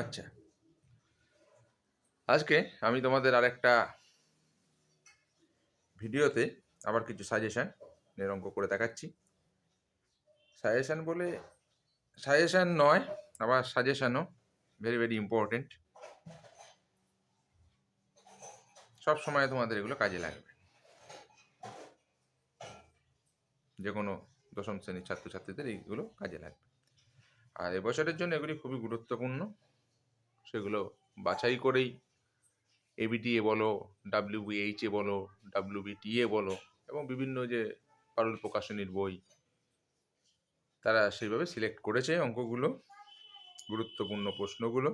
আচ্ছা। আজকে আমি তোমাদের আরেকটা ভিডিওতে আবার কিছু সাজেশান এর অঙ্ক করে দেখাচ্ছি। সাজেশান বলে সাজেশান নয়, আবার সাজেশানও ভেরি ভেরি ইম্পর্টেন্ট সব সময় তোমাদের এগুলো কাজে লাগবে। যে কোনো দশম শ্রেণির ছাত্রছাত্রীদের এইগুলো কাজে লাগবে। আর এবছরের জন্য এগুলি খুবই গুরুত্বপূর্ণ। সেগুলো বাছাই করেই এবিটিএ বলো ডাব্লিউবিএইচএ বলো ডাব্লিউবিটিএ বলো এবং বিভিন্ন যে পারুল প্রকাশনীর বই, তারা সেইভাবে সিলেক্ট করেছে অঙ্কগুলো, গুরুত্বপূর্ণ প্রশ্নগুলো।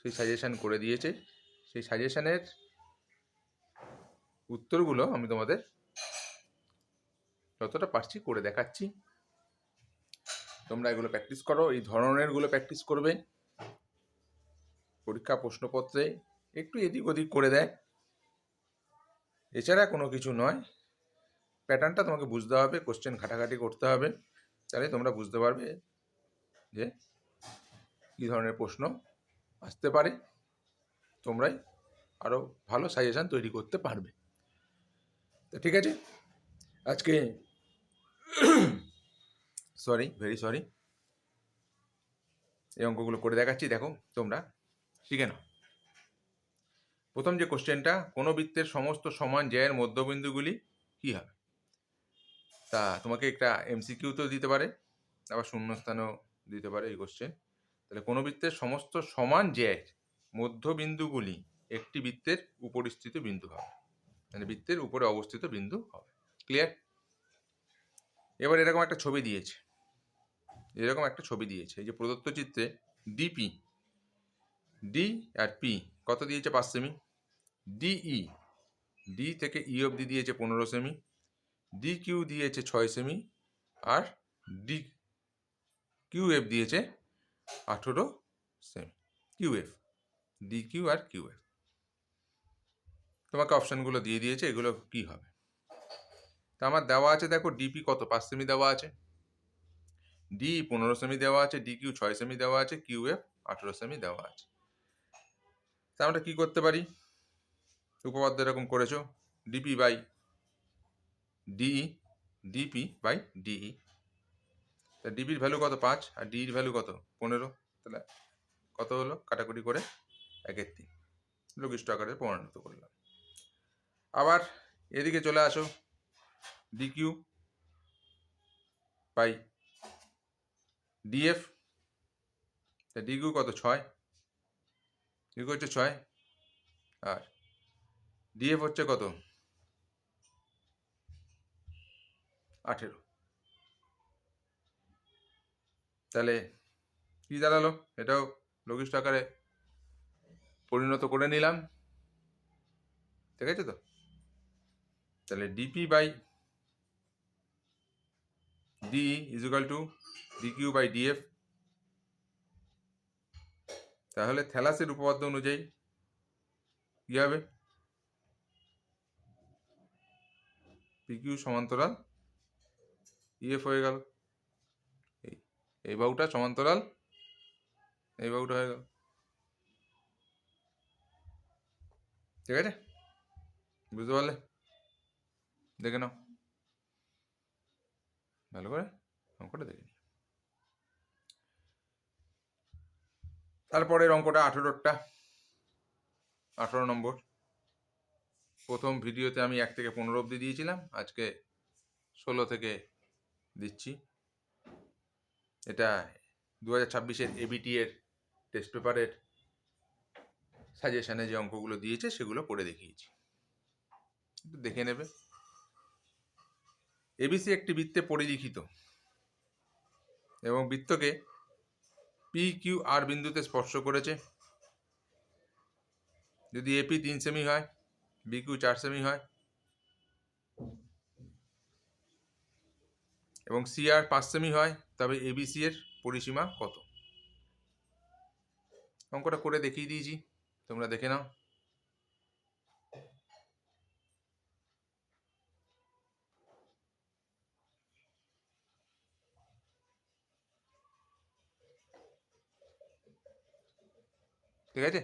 সেই সাজেশান করে দিয়েছে। সেই সাজেশানের উত্তরগুলো আমি তোমাদের যতটা পারছি করে দেখাচ্ছি। তোমরা এগুলো প্র্যাকটিস করো, এই ধরনেরগুলো প্র্যাকটিস করবে। পরীক্ষা প্রশ্নপত্রে একটু এদিক ওদিক করে দেয়। এছাড়া কোনো কিছু নয়। প্যাটার্নটা তোমাকে বুঝতে হবে কোশ্চেন ঘাটাঘাটি করতে হবে। তাহলে তোমরা বুঝতে পারবে যে কী ধরনের প্রশ্ন আসতে পারে। তোমরাই আরও ভালো সাজেশান তৈরি করতে পারবে। তো ঠিক আছে? আজকে সরি ভেরি সরি এই অঙ্কগুলো করে দেখাচ্ছি, দেখো তোমরা শিখে নাও। প্রথম যে কোশ্চেনটা, কোনো বৃত্তের সমস্ত সমান জ্যায়ের মধ্যবিন্দুগুলি কী হবে? তা তোমাকে একটা এমসিকিউ তো দিতে পারে, আবার শূন্যস্থানও দিতে পারে এই কোশ্চেন। তাহলে কোনো বৃত্তের সমস্ত সমান জ্যায়ের মধ্যবিন্দুগুলি একটি বৃত্তের উপরিস্থিত বিন্দু হবে। মানে বৃত্তের উপরে অবস্থিত বিন্দু হবে। ক্লিয়ার এবার এরকম একটা ছবি দিয়েছে। এরকম একটা ছবি দিয়েছে। এই যে প্রদত্ত চিত্রে ডিপি ডি আর পি কত দিয়েছে পাঁচ সেমি ডিই ডি থেকে ই অবধি দিয়েছে পনেরো সেমি ডি কিউ দিয়েছে ছয় সেমি আর ডি কিউ এফ দিয়েছে আঠেরো semi Q F D Q R Q F তোমাকে অপশানগুলো দিয়ে দিয়েছে, এগুলো কি হবে? তা আমার দেওয়া আছে, দেখো ডিপি কত, পাঁচ সেমি দেওয়া আছে। ডি পনেরো সেমি দেওয়া আছে ডি কিউ ছয় সেমি দেওয়া আছে কিউ এফ আঠেরো সেমি দেওয়া আছে। তা আমরা কী করতে পারি? উপপাদ্য এরকম করেছ DP by DE DP by DE তা ডিপির ভ্যালু কত? পাঁচ। আর ডিইর ভ্যালু কত? পনেরো। তাহলে কত হলো? কাটাকুটি করে একের তিন। লঘিষ্ঠ আকারে পরিণত করলাম। আবার এদিকে চলে আসো ডিকিউ বাই ডিএফ তা ডিকিউ কত? ছয়। ডিকিউ হচ্ছে ছয়। আর ডিএফ হচ্ছে কত? আঠেরো। তাহলে কি দাঁড়াল? এটাও লঘিষ্ঠ আকারে পরিণত করে নিলাম। ঠিক আছে তো? তাহলে DP by D equal to DQ by DF তাহলে থ্যালাসের উপপাদ্য অনুযায়ী কী হবে? পিকিউ সমান্তরাল ইএফ হয়ে গেল। এই বাহুটা সমান্তরাল, এই বাহুটা হয়ে গেল। ঠিক আছে? বুঝতে পারলে? দেখে নাও। ভালো করে দেখে নিই তারপরের অঙ্কটা আঠেরোটা আঠেরো নম্বর। প্রথম ভিডিওতে আমি এক থেকে পনেরো অবধি দিয়েছিলাম, আজকে ষোলো থেকে দিচ্ছি। এটা দু হাজার ছাব্বিশের এবিটি এর টেস্ট পেপারের সাজেশনে যে অঙ্কগুলো দিয়েছে, সেগুলো করে দেখিয়েছি। দেখে নেবে। এবিসি একটি বৃত্তে পরিলিখিত এবং বৃত্তকে পি কিউ আর বিন্দুতে স্পর্শ করেছে। যদি এপি তিন সেমি হয় বি কিউ চার সেমি হয়, এবং সি আর পাঁচ সেমি হয়, তবে এবিসি এর পরিসীমা কত? অঙ্কটা করে দেখিয়ে দিয়েছি, তোমরা দেখে নাও। ঠিক আছে?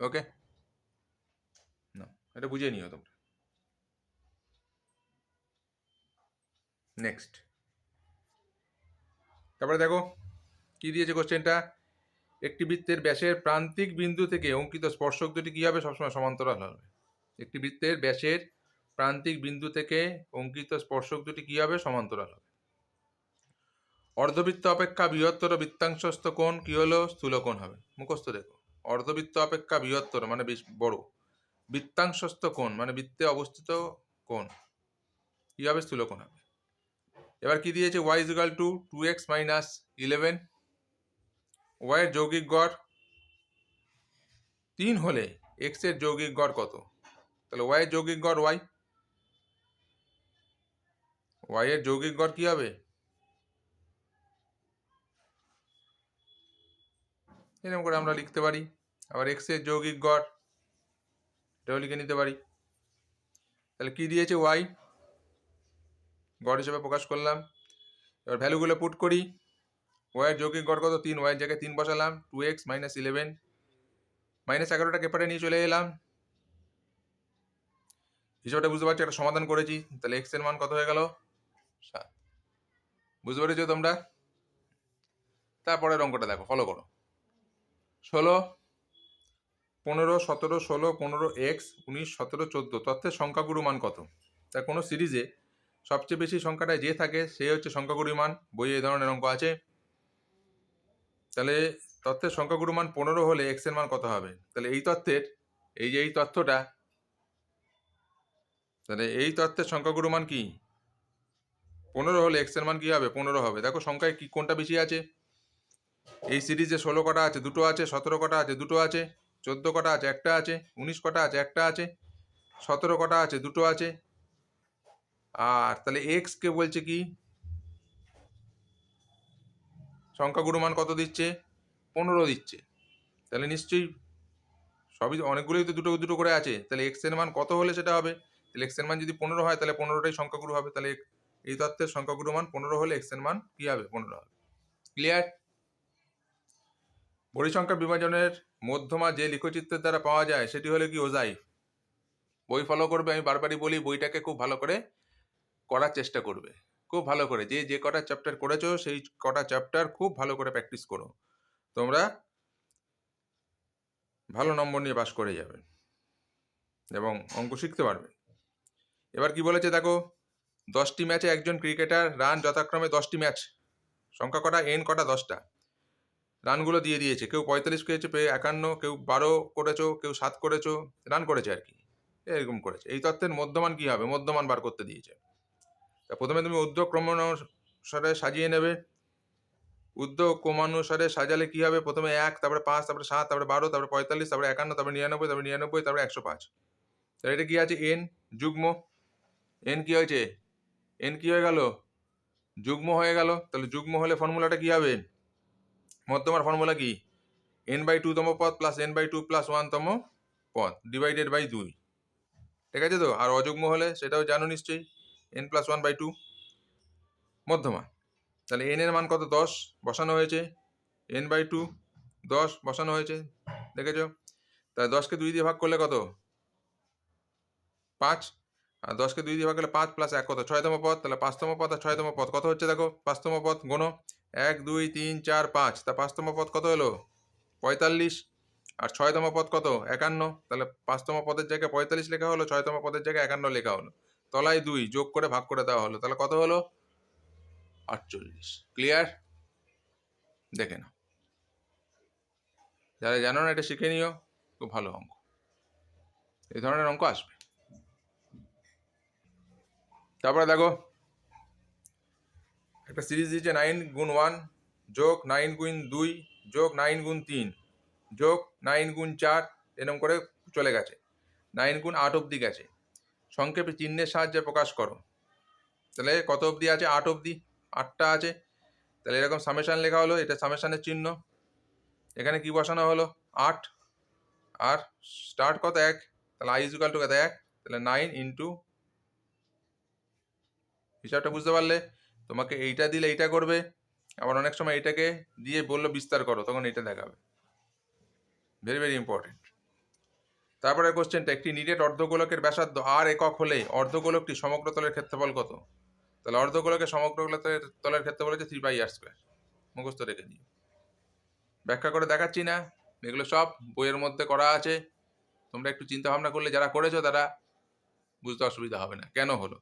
ওকে না এটা বুঝে নিও তোমরা। নেক্সট তারপরে দেখো, কি দিয়েছে কোশ্চেনটা একটি বৃত্তের ব্যাসের প্রান্তিক বিন্দু থেকে অঙ্কিত স্পর্শক দুটি কী হবে? সবসময় সমান্তরাল হবে। একটি বৃত্তের ব্যাসের প্রান্তিক বিন্দু থেকে অঙ্কিত স্পর্শক দুটি কী হবে? সমান্তরাল হবে। অর্ধবৃত্ত অপেক্ষা বৃহত্তর বৃত্তাংশস্থ কোণ কী হলো? স্থূলকোণ হবে। মুখস্থ দেখো। অর্ধবৃত্ত অপেক্ষা বৃহত্তর মানে বেশ বড়। বৃত্তাংশস্থ কোণ মানে বৃত্তে অবস্থিত কোণ। কী হবে? স্থূলকোণ হবে। এবার কি দিয়েছে? Y equal to two X minus eleven ওয়াইয়ের যৌগিক গড় তিন হলে এক্সের যৌগিক গড় কত? তাহলে ওয়াইয়ের যৌগিক গড় ওয়াই ওয়াইয়ের যৌগিক গড় কি হবে? এরকম করে আমরা লিখতে পারি। আবার এক্সের যৌগিক গড়, এটাও লিখে নিতে পারি। তাহলে কি দিয়েছে ওয়াই গড় হিসেবে প্রকাশ করলাম। এবার ভ্যালুগুলো পুট করি। ওয়াইয়ের যৌগিক গড় কত? তিন। ওয়াইয়ের জায়গায় তিন বসালাম। Two X minus eleven minus এগারোটাকে পেপারে নিয়ে চলে এলাম। হিসাবটা বুঝতে পারছি, একটা সমাধান করেছি। তাহলে এক্সের মান কত হয়ে গেল? সাত। বুঝতে পেরেছ তোমরা? তারপরের অঙ্কটা দেখো ফলো করো। ষোলো, পনেরো, সতেরো, ষোলো, পনেরো, এক্স, উনিশ, সতেরো, চোদ্দ, তথ্যের সংখ্যাগুরু মান কত? তা কোনো সিরিজে সবচেয়ে বেশি সংখ্যাটায় যে থাকে, সে হচ্ছে সংখ্যাগুরু মান, বইয়ে এই ধরনের অঙ্ক আছে। তাহলে তথ্যের সংখ্যাগুরু মান পনেরো হলে এক্সের মান কত হবে? তাহলে এই তথ্যের, এই যে এই তথ্যটা, তাহলে এই তথ্যের সংখ্যাগুরু মান কি? পনেরো হলে এক্সের মান কি হবে? পনেরো হবে। দেখো সংখ্যায় কি, কোনটা বেশি আছে? এই সিরিজে ষোলো কটা আছে, দুটো আছে, সতেরো কটা আছে, দুটো আছে, চোদ্দ কটা আছে, একটা আছে, উনিশ কটা আছে, একটা আছে, সতেরো কটা আছে, দুটো আছে। আর তাহলে এক্স কে বলছে কি? সংখ্যাগুরু মান কত দিচ্ছে? পনেরো দিচ্ছে। তাহলে নিশ্চয়ই সবই অনেকগুলোই তো দুটো দুটো করে আছে। তাহলে এক্সের মান কত হলে সেটা হবে? তাহলে এক্সের মান যদি পনেরো হয়, তাহলে পনেরোটাই সংখ্যাগুরু হবে। তাহলে এই তত্ত্বের সংখ্যাগুরু মান পনেরো হলে এক্সের মান কি হবে? পনেরো হবে। ক্লিয়ার পরিসংখ্যা বিভাজনের মধ্যমা যে লিখচিত্রের দ্বারা পাওয়া যায়, সেটি হলে কি ওজাই বই ফলো করবে, আমি বারবারই বলি, বইটাকে খুব ভালো করে করার চেষ্টা করবে। খুব ভালো করে, যে যে কটা চ্যাপ্টার করেছ, সেই কটা চ্যাপ্টার খুব ভালো করে প্র্যাকটিস করো। তোমরা ভালো নম্বর নিয়ে পাশ করে যাবে এবং অঙ্ক শিখতে পারবে। এবার কি বলেছে দেখো, দশটি ম্যাচে একজন ক্রিকেটার রান যথাক্রমে দশটি ম্যাচ সংখ্যা কটা? এন কটা? দশটা। রানগুলো দিয়ে দিয়েছে। কেউ পঁয়তাল্লিশ করেছে পেয়ে একান্ন, কেউ বারো করেছ, কেউ সাত করেছ, রান করেছে আর কি। এরকম করেছে। এই তত্ত্বের মধ্যমান কি হবে? মধ্যমান বার করতে দিয়েছে। তা প্রথমে তুমি উদ্যোগ ক্রমানুসারে সাজিয়ে নেবে। উদ্যোগ ক্রমানুসারে সাজালে কি হবে? প্রথমে এক, তারপরে পাঁচ, তারপরে সাত, তারপরে বারো, তারপরে পঁয়তাল্লিশ, তারপরে একান্ন, তারপরে নিরানব্বই তারপরে নিরানব্বই, তারপরে একশো পাঁচ। তাহলে এটা কি আছে? এন, যুগ্ম। এন কি হয়েছে? এন কি হয়ে গেল? যুগ্ম হয়ে গেল। তাহলে যুগ্ম হলে ফর্মুলাটা কি হবে? মধ্যমার ফর্মুলা কি? এন বাই টু তম পদ plus N by two plus one তম পদ ডিভাইডেড বাই দুই। ঠিক আছে তো? আর অযুগ্ম হলে সেটাও জানো নিশ্চয়ই N plus one by two মধ্যমা। তাহলে এন এর মান কত? দশ, বসানো হয়েছে। এন বাই টু দশ, বসানো হয়েছে। দেখেছ? তাহলে দশকে দুই দিয়ে ভাগ করলে কত? পাঁচ। আর দশকে দুই দিয়ে ভাগ করলে পাঁচ প্লাস এক কত? ছয়তম পদ। তাহলে পাঁচতম পদ আর ছয়তম পদ কত হচ্ছে দেখো? পাঁচতম পদ গোনো এক, দুই, তিন, চার, পাঁচ। তা পাঁচতম পদ কত হলো পঁয়তাল্লিশ। আর ছয়তম পদ কত? একান্ন। তাহলে পাঁচতম পদের জায়গায় পঁয়তাল্লিশ লেখা হলো, ছয়তম পদের জায়গায় একান্ন লেখা হলো। তলায় দুই, যোগ করে ভাগ করে দেওয়া হলো। তাহলে কত হলো? আটচল্লিশ। ক্লিয়ার? দেখে নাও। যারা জানো না, এটা শিখে নিও। খুব ভালো অঙ্ক। এই ধরনের অঙ্ক আসবে। তারপরে দেখো একটা সিরিজ দিয়েছে, নাইন গুণ ওয়ান, যোগ নাইন গুণ দুই, যোগ নাইন গুণ তিন, যোগ নাইন গুণ চার, এরকম করে চলে গেছে। নাইন গুণ আট অবধি গেছে। সংক্ষেপে চিহ্নের সাহায্যে প্রকাশ করো। তাহলে কত অবধি আছে? আট অবধি? আটটা আছে। তাহলে এরকম সামেশান লেখা হলো, এটা সামেশানের চিহ্ন। এখানে কি বসানো হলো? আট। আর স্টার্ট কত? এক। তাহলে আই ইজুকাল টু কত? এক। তাহলে নাইন ইন্টু হিসাবটা বুঝতে পারলে তোমাকে এইটা দিলে এইটা করবে। আবার অনেক সময় এটাকে দিয়ে বলল বিস্তার করো, তখন এইটা দেখাবে। ভেরি ভেরি ইম্পর্টেন্ট তারপরে কোশ্চেনটা একটি নিরেট অর্ধগোলকের ব্যাসার্ধ আর একক হলে অর্ধগোলকটি সমগ্র তলের ক্ষেত্রফল কত? তাহলে অর্ধগোলকের সমগ্র তলের তলের ক্ষেত্রফল হচ্ছে থ্রি বাই আর স্কোয়ার মুখস্থ রেখে দিই। ব্যাখ্যা করে দেখাচ্ছি না, এগুলো সব বইয়ের মধ্যে করা আছে। তোমরা একটু চিন্তা ভাবনা করলে যারা করেছ তারা বুঝতে অসুবিধা হবে না। কেন হলো?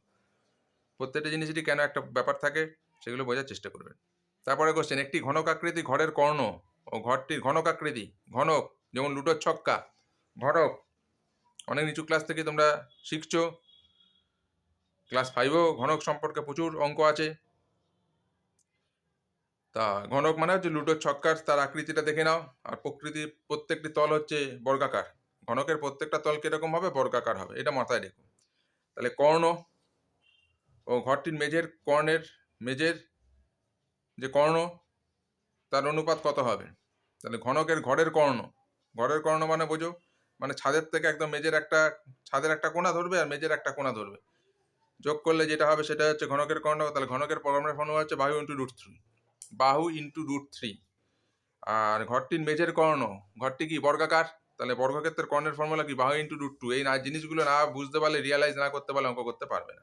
প্রত্যেকটা জিনিসেরই কেন একটা ব্যাপার থাকে, সেগুলো বোঝার চেষ্টা করবেন। তারপরে কোশ্চেন একটি ঘনকাকৃতি ঘরের কর্ণ ও ঘরটির ঘনকাকৃতি ঘনক যেমন লুটোর ছক্কা, ঘনক, অনেক নিচু ক্লাস থেকে তোমরা শিখছো। ক্লাস ফাইভেও ঘনক সম্পর্কে প্রচুর অঙ্ক আছে। তা ঘনক মানে হচ্ছে লুটোর ছক্কার তার আকৃতিটা দেখে নাও, আর প্রকৃতির প্রত্যেকটি তল হচ্ছে বর্গাকার। ঘনকের প্রত্যেকটা তল কীরকম হবে? বর্গাকার হবে। এটা মাথায় রেখো। তাহলে কর্ণ ও ঘরটির মেঝের কর্ণের, মেঝের যে কর্ণ, তার অনুপাত কত হবে? তাহলে ঘনকের ঘরের কর্ণ। ঘরের কর্ণ মানে বোঝো মানে ছাদের থেকে একদম মেঝের একটা, ছাদের একটা কোণা ধরবে আর মেঝের একটা কোণা ধরবে। যোগ করলে যেটা হবে সেটা হচ্ছে ঘনকের কর্ণ, তাহলে ঘনকের পরমের ফর্মুলা হচ্ছে বাহু ইন্টু রুট থ্রি বাহু ইন্টু রুট থ্রি আর ঘরটির মেঝের কর্ণ, ঘরটি কি বর্গাকার? তাহলে বর্গক্ষেত্রের কর্ণের ফর্মুলা কি? বাহু ইন্টু রুট টু এই না, জিনিসগুলো না বুঝতে পারলে রিয়ালাইজ না করতে পারলে অঙ্ক করতে পারবে না।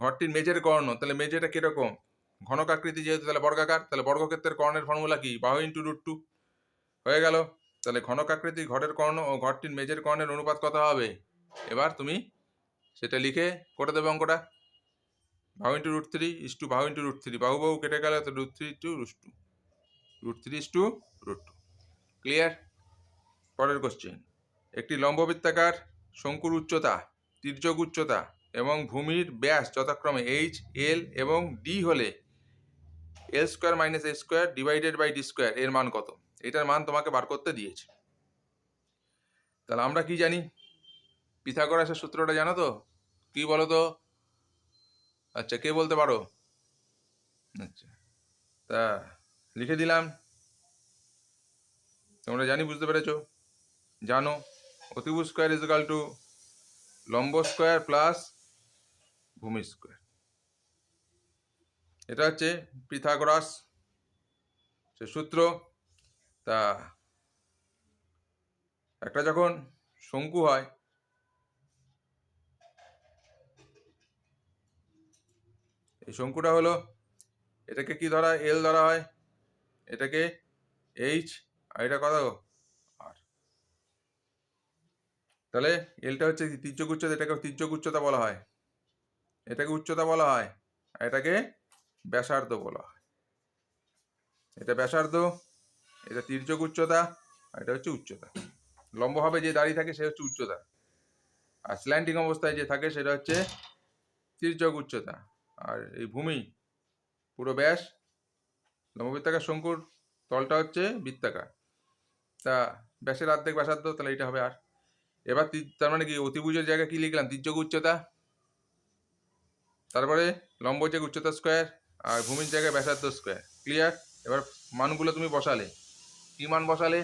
ঘরটির মেঝের কর্ণ, তাহলে মেঝেটা কীরকম? ঘনকাকৃতি যেহেতু, তাহলে বর্গাকার, তাহলে বর্গক্ষেত্রের কর্ণের ফর্মুলা কি? বাহু ইন্টু রুট টু হয়ে গেল। তাহলে ঘনকাকৃতি ঘরের কর্ণ ও ঘরটির মেঝের কর্ণের অনুপাত কত হবে? এবার তুমি সেটা লিখে করে দেবে অঙ্কটা। বাহু into root three is two বাহু ইন্টু রুট থ্রি বাহু বাহু কেটে গেলে তো root three two root two root three is two root two clear পরের কোশ্চেন একটি লম্ববৃত্তাকার শঙ্কুর উচ্চতা, তির্যক উচ্চতা এবং ভূমির ব্যাস যথাক্রমে এইচ এল এবং ডি হলে L square minus A square divided by D square এর মান কত? এটার মান তোমাকে বার করতে দিয়েছে। তাহলে আমরা কি জানি? পিথাগোরাসের সূত্রটা জানো তো? কি বলো তো আচ্ছা কে বলতে পারো? আচ্ছা তা লিখে দিলাম। তোমরা জানি, বুঝতে পেরেছ? জানো অতিভু স্কোয়ার ইজ টু লম্ব স্কোয়ার প্লাস ভূমি স্কোয়ার এটা হচ্ছে পিথাগোরাস, সে সূত্র। তা একটা যখন শঙ্কু হয়, এই শঙ্কুটা হলো, এটাকে কি ধরা এল ধরা হয়? এটাকে এইচ আর এটা কত? আর তাহলে এলটা হচ্ছে তির্যক এটাকে তির্যক উচ্চতা বলা হয়। এটাকে উচ্চতা বলা হয়, আর এটাকে ব্যাসার্ধ বলা হয়। এটা ব্যাসার্ধ, এটা তির্যক উচ্চতা, আর এটা হচ্ছে উচ্চতা। লম্বভাবে যে দাঁড়িয়ে থাকে, সে হচ্ছে উচ্চতা। আর স্ল্যান্ডিং অবস্থায় যে থাকে, সেটা হচ্ছে তির্যক উচ্চতা। আর এই ভূমি, পুরো ব্যাস, লম্ববৃত্তাকার শঙ্কুর তলটা হচ্ছে বৃত্তাকার। তা ব্যাসের অর্ধেক ব্যাসার্ধ, তাহলে এটা হবে আর এবার তার মানে কি, অতিভুজের জায়গায় কি লিখলাম? তির্যক উচ্চতা। তারপরে লম্ব জায়গায় উচ্চতা স্কোয়ার আর ভূমির জায়গায় ব্যাসার্ধ স্কোয়ার ক্লিয়ার এবার মানগুলো তুমি বসালে। কি মান বসালে?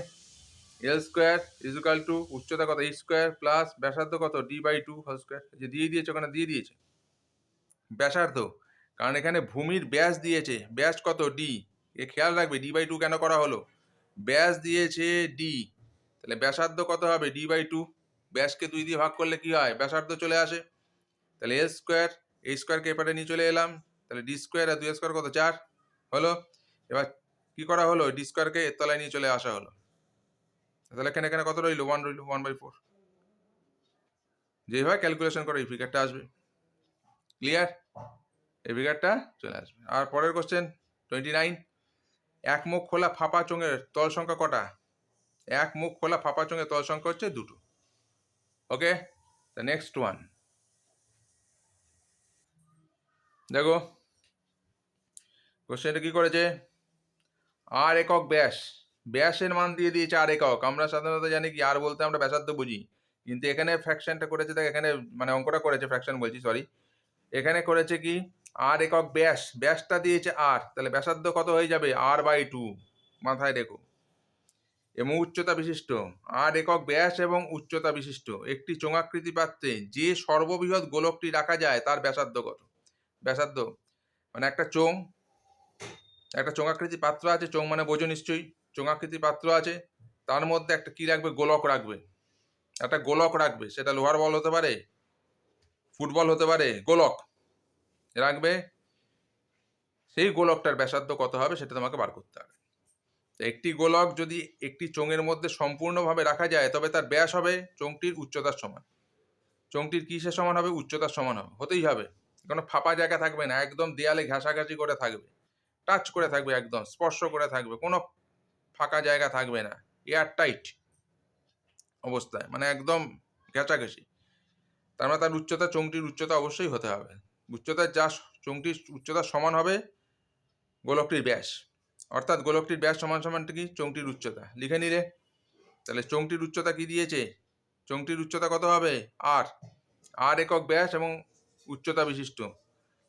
এল স্কোয়ার ইজুকাল টু উচ্চতা কত? এইচ স্কোয়ার প্লাস ব্যাসার্ধ কত? D by two whole square যে দিয়ে দিয়েছে, ওখানে দিয়ে দিয়েছে। ব্যাসার্ধ। কারণ এখানে ভূমির ব্যাস দিয়েছে। ব্যাস কত? ডি এ খেয়াল রাখবে ডি বাই টু কেন করা হলো? ব্যাস দিয়েছে ডি তাহলে ব্যাসার্ধ কত হবে? ডি বাই টু ব্যাসকে দুই দিয়ে ভাগ করলে কি হয়? ব্যাসার্ধ চলে আসে। তাহলে এল স্কোয়ার এই স্কোয়ারকে এপারে নিয়ে চলে এলাম। তাহলে ডি স্কোয়ার আর দুই স্কোয়ার কত? চার। হলো? এবার কি করা হলো? ডি স্কোয়ারকে এর তলায় নিয়ে চলে আসা হলো। তাহলে এখানে এখানে কত রইল? ওয়ান রইল ওয়ান বাই ফোর যেভাবে ক্যালকুলেশন করে, এই ফিগারটা আসবে। ক্লিয়ার এই ফিগারটা চলে আসবে। আর পরের কোশ্চেন টোয়েন্টি নাইন এক মুখ খোলা ফাঁপা চোঙের তল সংখ্যা কটা? এক মুখ খোলা ফাঁপা চোঙের তল সংখ্যা হচ্ছে দুটো। ওকে দ্য নেক্সট ওয়ান দেখো। কোশ্চেনটা কি করেছে? আর একক ব্যাস। ব্যাসের মান দিয়ে দিয়েছে আর একক। আমরা সাধারণত জানি কি, আর বলতে আমরা ব্যাসার্ধ বুঝি। কিন্তু এখানে ফ্র্যাকশনটা করেছে, দেখ, এখানে মানে অঙ্কটা করেছে ফ্র্যাকশন বলছি সরি এখানে করেছে কি? আর একক ব্যাস। ব্যাসটা দিয়েছে আর। তাহলে ব্যাসার্ধ কত হয়ে যাবে? আর বাই টু মাথায় রেখো। এবং উচ্চতা বিশিষ্ট। আর একক ব্যাস এবং উচ্চতা বিশিষ্ট। একটি চোঙাকৃতি পাত্রে যে সর্ববৃহৎ গোলকটি রাখা যায়, তার ব্যাসার্ধ কত? ব্যাসার্ধ। মানে একটা চোং একটা চোঙাকৃতি পাত্র আছে, চোঙ মানে বোঝো নিশ্চয়ই চোঙাকৃতি পাত্র আছে, তার মধ্যে একটা কি রাখবে? গোলক রাখবে। একটা গোলক রাখবে, সেটা লোহার বল হতে পারে, ফুটবল হতে পারে, গোলক রাখবে। সেই গোলকটার ব্যাসার্ধ কত হবে সেটা তোমাকে বার করতে হবে। একটি গোলক যদি একটি চোঙের মধ্যে সম্পূর্ণভাবে রাখা যায়, তবে তার ব্যাস হবে চোঙটির উচ্চতার সমান। চোঙটির কিসের সমান হবে? উচ্চতার সমান হবে। হতেই হবে। কোনো ফাঁপা জায়গা থাকবে না, একদম দেয়ালে ঘাসাঘাসি করে থাকবে, টাচ করে থাকবে একদম, স্পর্শ করে থাকবে, কোনো ফাঁকা জায়গা থাকবে না এয়ার টাইট অবস্থায় মানে একদম ঘেঁচাঘেঁচি। তার মানে তার উচ্চতা চোঙটির উচ্চতা অবশ্যই হতে হবে। উচ্চতার যা চোঙটির উচ্চতার সমান হবে গোলকটির ব্যাস। অর্থাৎ গোলকটির ব্যাস সমান সমান কি? চোঙটির উচ্চতা। লিখে নিলে, তাহলে চোঙটির উচ্চতা কি দিয়েছে? চোঙটির উচ্চতা কত হবে? আর। আর একক ব্যাস এবং উচ্চতা বিশিষ্ট।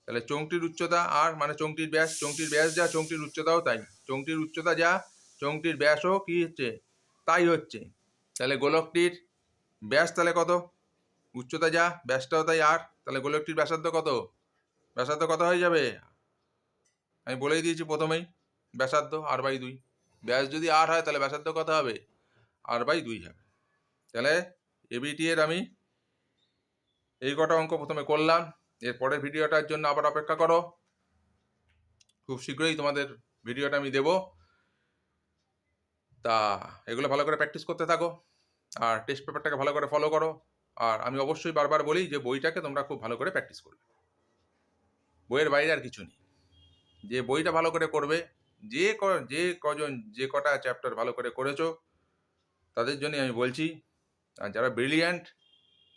তাহলে চোঙটির উচ্চতা আর মানে চোঙটির ব্যাস চোঙটির ব্যাস যা, চোঙটির উচ্চতাও তাই। চোঙটির উচ্চতা যা, চোঙটির ব্যাসও কি হচ্ছে? তাই হচ্ছে। তাহলে গোলকটির ব্যাস তাহলে কত? উচ্চতা যা, ব্যাসটাও তাই আর। তাহলে গোলকটির ব্যাসার্ধ কত? ব্যাসার্ধ কত হয়ে যাবে? আমি বলেই দিয়েছি প্রথমেই, ব্যাসার্ধ আর বাই দুই। ব্যাস যদি আর হয় তাহলে ব্যাসার্ধ কত হবে? আর বাই দুই হবে তাহলে এবিটি এর আমি এই কটা অঙ্ক প্রথমে করলাম। এর পরের ভিডিওটার জন্য আবার অপেক্ষা করো। খুব শীঘ্রই তোমাদের ভিডিওটা আমি দেব। তা এগুলো ভালো করে প্র্যাকটিস করতে থাকো আর টেস্ট পেপারটাকে ভালো করে ফলো করো। আর আমি অবশ্যই বারবার বলি যে বইটাকে তোমরা খুব ভালো করে প্র্যাকটিস করবে। বইয়ের বাইরে আর কিছু নেই। যে বইটা ভালো করে করবে, যে ক- যে কজন, যে কটা চ্যাপ্টার ভালো করে করেছ, তাদের জন্য আমি বলছি। আর যারা ব্রিলিয়ান্ট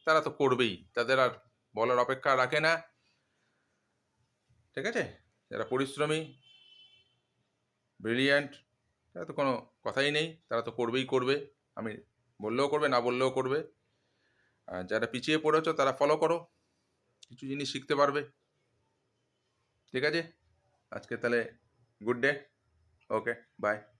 তারা তো করবেই, তাদের আর বলার অপেক্ষা রাখে না। ঠিক আছে? যারা পরিশ্রমী ব্রিলিয়ান্ট তারা তো কোনো কথাই নেই, তারা তো করবেই করবে। আমি বললেও করবে, না বললেও করবে। আর যারা পিছিয়ে পড়েছো, তারা ফলো করো। কিছু জিনিস শিখতে পারবে। ঠিক আছে? আজকে তাহলে গুড ডে ওকে বাই